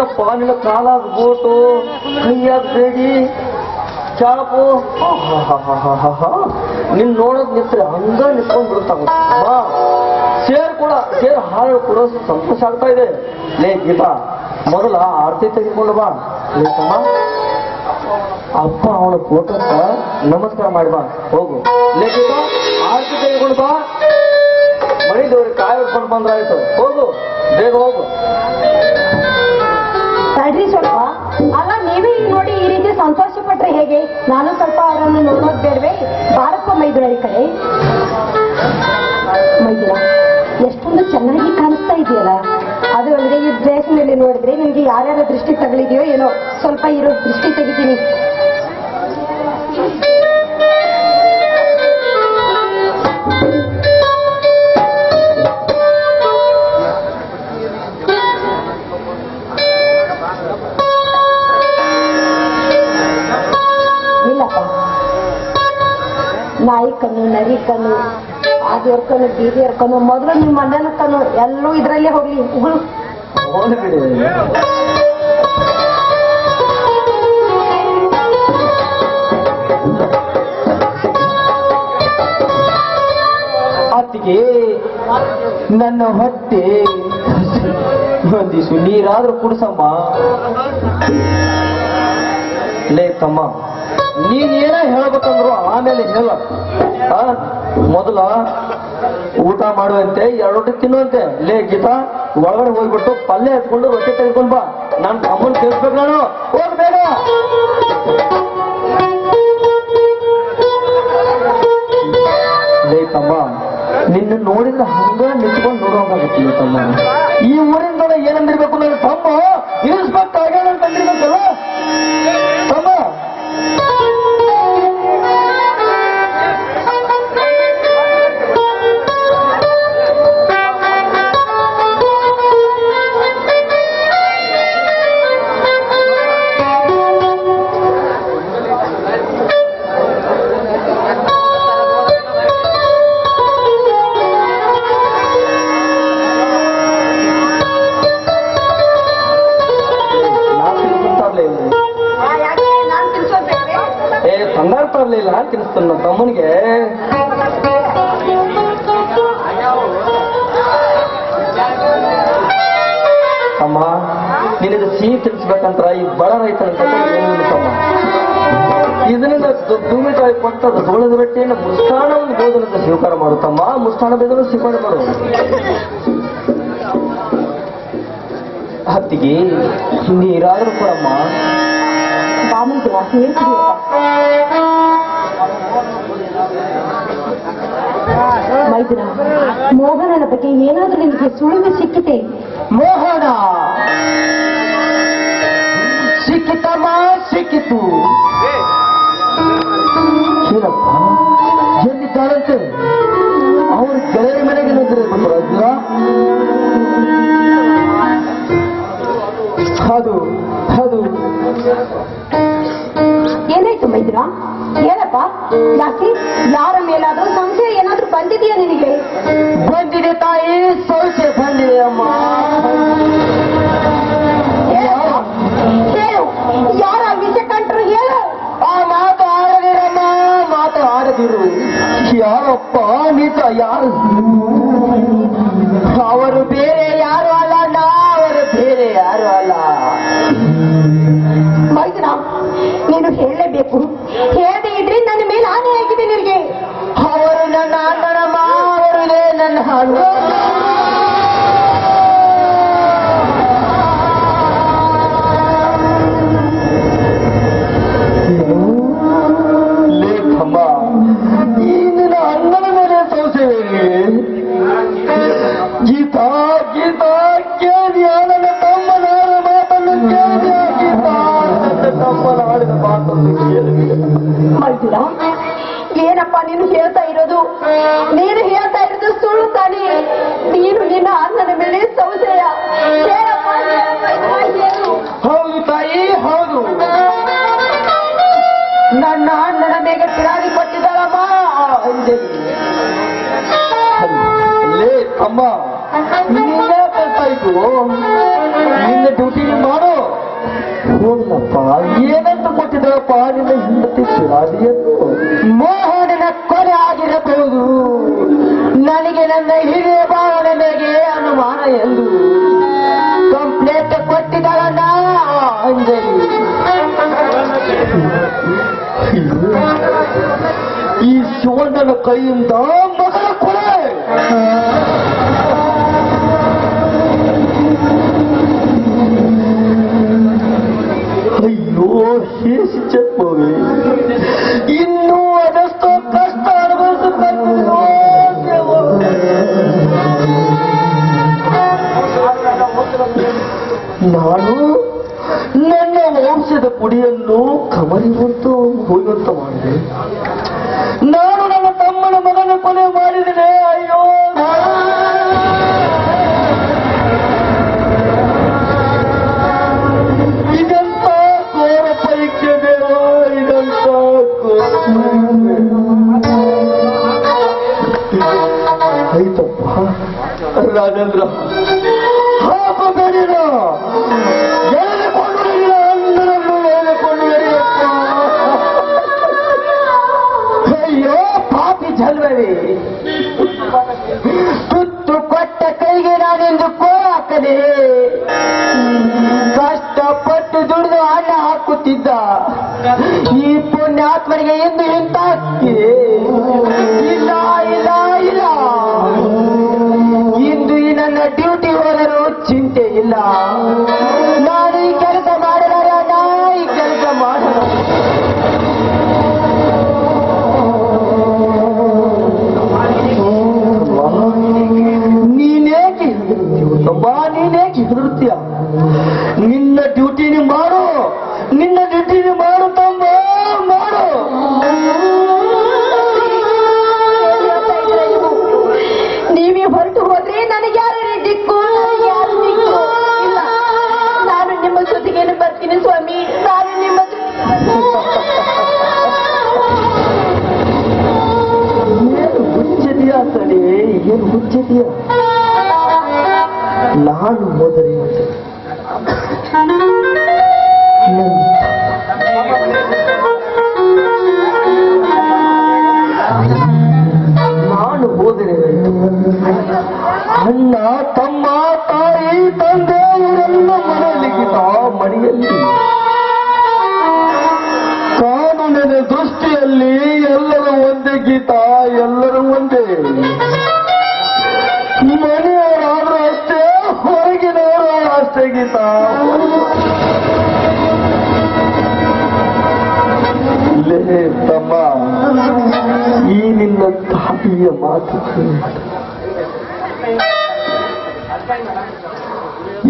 ಏನಪ್ಪ ನಿನ್ನ ಕಾಲಾಗ ಬೋಟು, ಕೈಯಾಗ ಬೇಡಿ, ಚಾಪು. ನಿನ್ ನೋಡೋದ್ ನಿತ್ರೆ ಹಂಗ ನಿತ್ಕೊಂಡ್ ಬಿಡುತ್ತಾಗ ಸೇರ್ ಕೂಡ ಸೇರ್ ಹಾಳು ಕೂಡ ಸಂತೋಷ ಆಗ್ತಾ ಇದೆ. ಲೇ ಗೀತಾ, ಮೊದಲ ಆರತಿ ತೆಗೆದುಕೊಂಡು ಬಾ. ಲೇ ತಮ್ಮ, ಅಪ್ಪ ಅವಳ ಫೋಟೋಕ್ಕ ನಮಸ್ಕಾರ ಮಾಡಿ ಬಾ. ಹೋಗು. ಲೇ ಗೀತಾ, ಆರತಿ ತೆಗೆದುಕೊಂಡು ಬಾ. ಮಣಿ ದೇವ್ರಿಗೆ ಕಾಯಿ ಬಂದ್ರಾಯ್ತು. ಹೋಗು, ಬೇಗ ಹೋಗು. ತಡ್ರಿ ಸ್ವಲ್ಪ. ಅಲ್ಲ, ನೀವೇ ಈಗ ನೋಡಿ ಈ ರೀತಿ ಸಂತೋಷ ಪಟ್ರೆ ಹೇಗೆ? ನಾನು ಸ್ವಲ್ಪ ಅವರನ್ನು ನೋಡೋದ್ ಬೇಡವೇ? ಬಾರಪ್ಪ ಮೈದುಳ ಈ ಕಡೆ. ಮೈದುಳ ಎಷ್ಟೊಂದು ಚೆನ್ನಾಗಿ ಕಾಣಿಸ್ತಾ ಇದೆಯಲ್ಲ? ಅದು ಅಲ್ಲದೆ ಈ ಡ್ರೆಸ್ ನೋಡಿದ್ರೆ ನಿಮ್ಗೆ ಯಾರ್ಯಾರ ದೃಷ್ಟಿ ತಗಲಿದೆಯೋ ಏನೋ, ಸ್ವಲ್ಪ ಇರೋ ದೃಷ್ಟಿ ತೆಗಿತೀನಿ. ಕಣ್ಣು ಅದು ಕಣ್ಣು ಆ ದೇವ್ರ ಕಣ್ಣು ಈ ದೇವ್ರ ಮೊದಲು ನಿಮ್ಮ ಕಣ್ಣು ಎಲ್ಲೂ ಇದರಲ್ಲೇ ಹೋಗ್ಲಿ ಅತ್ತಿಗೆ ನನ್ನ ಹೊಟ್ಟೆ ಒಂದಿಷ್ಟು ನೀರಾದ್ರೂ ಕುಡ್ಸಮ್ಮ. ಲೇ ತಮ್ಮ. ನೀನ್ ಏನ ಹೇಳ್ಬೇಕಂದ್ರು ಆಮೇಲೆ ಹೇಳ. ಮೊದಲ ಊಟ ಮಾಡುವಂತೆ ಎರಡು ತಿನ್ನುವಂತೆ. ಲೇ, ಗೀತಾ, ಒಳಗಡೆ ಹೋಗ್ಬಿಟ್ಟು ಪಲ್ಯ ಎತ್ಕೊಂಡು ರೊಟ್ಟಿ ತೆಗೆದುಕೊಂಡು ಬಾ. ನಾನು ತಮ್ಮನ್ ಕೇಳಿಸ್ಬೇಕು ನಾನು. ಹೋಗ್ಬೇಡ ಲೇ, ತಮ್ಮ, ನಿನ್ನ ನೋಡಿದ್ರೆ ಹಂಗ ನಿಂತ್ಕೊಂಡು ನೋಡುವಂಗಾಗತ್ತಿಲ್ಲ ತಮ್ಮ. ಈ ಊರಿಂದ ಏನಂದಿರ್ಬೇಕು ನನ್ನ ತಮ್ಮ? ತಮ್ಮ ನಿನಗೆ ಸಿಹಿ ತಿನ್ಸ್ಬೇಕಂತ ಈ ಬಡ ರೈತನ ತಮ್ಮ ಇದರಿಂದ ಭೂಮಿಕಾಯಿ ಕೊಟ್ಟದ ಧೋಳದ ರೊಟ್ಟಿಯನ್ನು ಮುಷ್ಟಾಣ ಒಂದು ಬೋಧನಕ್ಕೆ ಸ್ವೀಕಾರ ಮಾಡುತ್ತಮ್ಮ. ಮುಷ್ಠಾನ ಮುಷ್ಟಾಣ ಬೇದನ ಸ್ವೀಕಾರ ಮಾಡು ಹತ್ತಿಗೆ ನೀರಾದರೂ ಕೊಡಮ್ಮ ಮೋಹನನ ಬಗ್ಗೆ ಏನಾದರೂ ನಿಮಗೆ ಸುಳಿವು ಸಿಕ್ಕಿತೆ ಮೋಹನ. ಸಿಕ್ಕಿತಮ್ಮ ಸಿಕ್ಕಿತು. ಶೀಲಪ್ಪ ಎಲ್ಲಿದ್ದಾರಂತೆ ಅವ್ರ ಕೆಳಗೆ ಮನೆಗೆ ನಿಂತಿರೋ ರಾಜ್ಯ ಅದು ಅದು ಏನಾಯ್ತು ಮೈದ್ರ? ಏನಪ್ಪ? ಯಾಕೆ? ಯಾರ ಮೇಲಾದರೂ ಸಂಶಯ ಏನಾದ್ರೂ ಬಂದಿದೆಯಾ ನಿನಗೆ? ಬಂದಿದೆ ತಾಯಿ ಸಂಶಯ ಬಂದಿದೆ ಅಮ್ಮ. ಅವರು ಬೇರೆ ಯಾರು ಅಲ್ಲ, ನಾವರು ಬೇರೆ ಯಾರು ಅಲ್ಲ. ಮೈದ್ರ ನೀನು ಹೇಳಲೇಬೇಕು. ಹೇಳದೆ ಇದ್ರೆ ನನ್ನ ಮೇಲೆ ಆನೆ ಆಗಿದೆ ನಿನಗೆ. ಅವರು ನನ್ನ ಅಣ್ಣನ ಮಾವರುದೇ ನನ್ನ ಅಣ್ಣ ಅಮ್ಮ ನೀನೇ ಕೆಲಸ ಇದ್ದು ನಿನ್ನ ಡ್ಯೂಟಿ ಮಾಡು. ಹೋಗ್ಲಪ್ಪ ಏನಂತ ಕೊಟ್ಟಿದ್ದಪ್ಪ ನಿನ್ನ ಹೆಂಡತಿ ಶಿರಾದಿಯನ್ನು ಮೋಹನನ ಕೊಲೆ ಆಗಿರಬಹುದು. ನನಗೆ ನನ್ನ ಹಿರಿಯ ಭಾವನೆಗೆ ಅನುಮಾನ ಎಂದು. ಕಂಪ್ಲೇಂಟ್ ಕೊಟ್ಟಿದ್ದಾಳಣ್ಣ ಅಂಜಲಿ. ಈ ಶಿವಣ್ಣನ ಕೈಯಿಂದ ಮಗಳ ಕೊಲೆ ಅಯ್ಯೋ ಶೇಷ ಜನ್ಮವೇ ಸುತ್ತು ಕೊಟ್ಟ ಕೈಗೆ ನಾನೆಂದು ಕೋ ಹಾಕದೆ ಕಷ್ಟಪಟ್ಟು ದುಡಿದು ಹಣ ಹಾಕುತ್ತಿದ್ದ ಈ ಪುಣ್ಯಾತ್ಮರಿಗೆ ಎಂದು ಇಂತ ತಾಯಿಯ ಮಾತು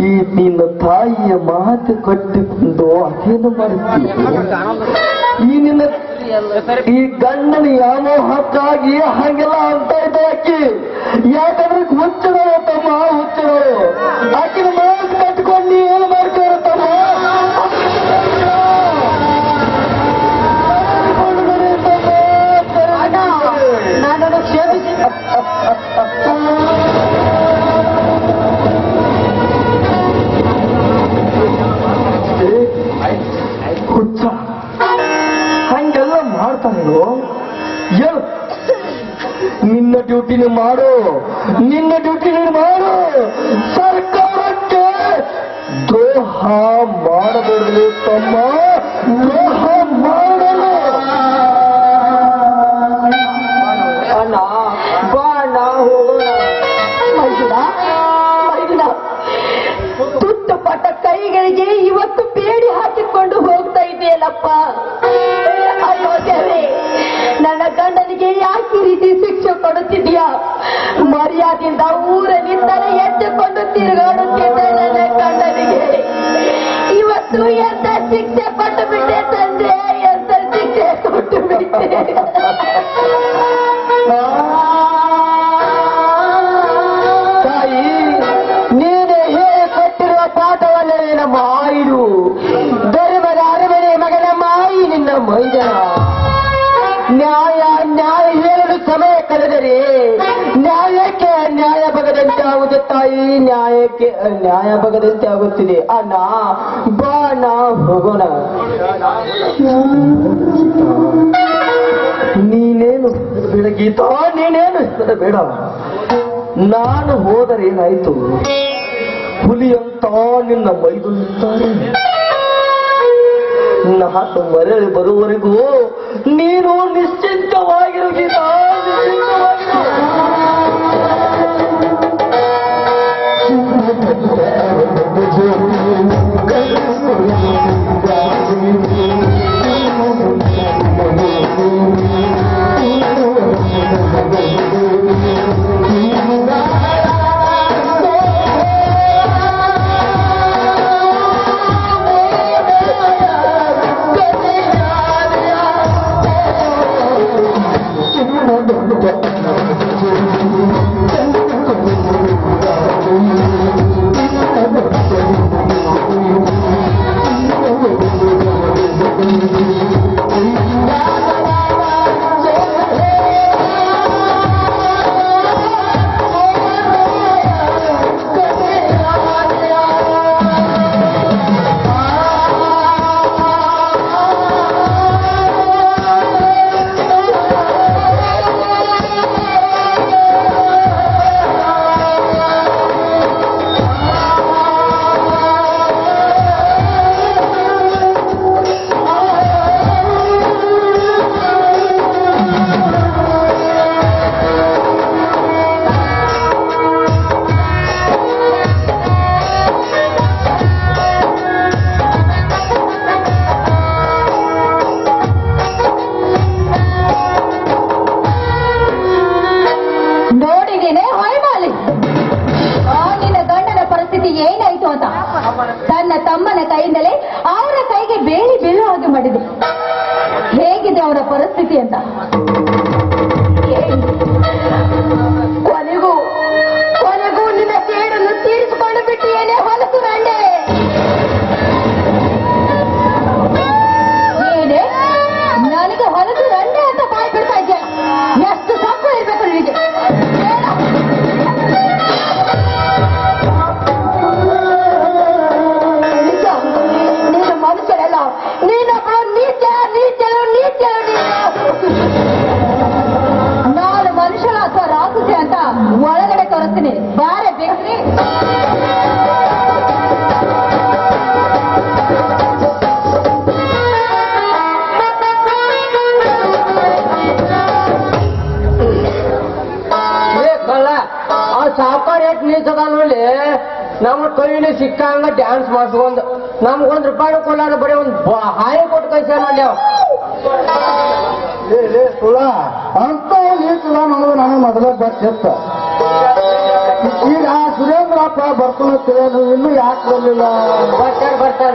ಈ ನಿನ್ನ ತಾಯಿಯ ಮಾತು ಕಟ್ಟಿಕೊಂಡು ಅದೇನು ಮಾಡ್ತೀವಿ ಈ ಗಂಡನ ಯಾವ ಹಕ್ಕಾಗಿ ಹಾಗೆಲ್ಲ ಅಂತ ಇದ್ದ ಆಕಿ. ಯಾಕಂದ್ರೆ ಹುಚ್ಚಗಳು ತಮ್ಮ ಹುಚ್ಚಗಳು ಆಕಿನ ನಿನ್ನ ಡ್ಯೂಟಿನ ಮಾಡು. ನಿನ್ನ ಡ್ಯೂಟಿನ ಮಾಡು. ಸರ್ಕಾರಕ್ಕೆ ದ್ರೋಹ ಮಾಡಬೇಡಲಿ ತಮ್ಮ. ದ್ರೋಹ ಮರ್ಯಾದೆಯಿಂದ ಊರನಿಂದಲೇ ಎದ್ದುಕೊಂಡು ತಿರುಗಾಡುತ್ತಿದ್ದ ನನ್ನ ಗಂಡನಿಗೆ ಇವತ್ತು ಎಂತ ಶಿಕ್ಷೆ ಪಟ್ಟು ಬಿಟ್ಟೆ? ಕಳೆದರೆ ನ್ಯಾಯಕ್ಕೆ ನ್ಯಾಯ ಬಗದಂತೆ ಆಗುತ್ತಿದೆ. ಅಣ್ಣ, ಬಾ ಅಣ್ಣ, ಹೋಗೋಣ. ನೀನೇನು ಬೇಡ ಗೀತಾ? ನೀನೇನು ಬೇಡ? ನಾನು ಹೋದರೆ ಏನಾಯ್ತು? ಹುಲಿಯಂತ ನಿನ್ನ ಮೈದು ನಿಂತಾರೆ ನಾನು ಮರಳಿ ಬರುವವರೆಗೂ ನೀನು ನಿಶ್ಚಿಂತವಾಗಿರು ಗೀತಾ, ನಿಶ್ಚಿಂತವಾಗಿರು. ತನ್ನ ತಮ್ಮನ ಕೈಯಿಂದಲೇ ಅವರ ಕೈಗೆ ಬೇಳಿ ಬೀಳುವ ಹಾಗೆ ಮಾಡಿದ್ರು ಹೇಗಿದೆ ಅವರ ಪರಿಸ್ಥಿತಿ ಅಂತ? ಸಾವುಕಾರ ಎಷ್ಟು ನಮ್ಮ ಕೈಲಿ ಸಿಕ್ಕಂಗ ಡ್ಯಾನ್ಸ್ ಮಾಡಿಸ್ಕೊಂಡ್ ನಮ್ಗೊಂದ್ ರೂಪಾಯಿ ಕೊಡಾರ ಬರೀ ಒಂದು ಹಾಯಿ ಕೊಟ್ಟು ಕೈಸ ಮಾಡ್ಯಾವ ಸುಳ ಅಂತ ಸುಳ ನಮಗೆ ನನಗೆ ಮೊದಲೇ ಬರ್ತಿತ್ತ. ಈಗ ಸುರೇಂದ್ರಪ್ಪ ಬರ್ತಾನೆ ತಿಳಿಯೋದು ಇನ್ನೂ ಯಾಕೆ ಬರಲಿಲ್ಲ? ಬರ್ತಾರ ಬರ್ತಾರ.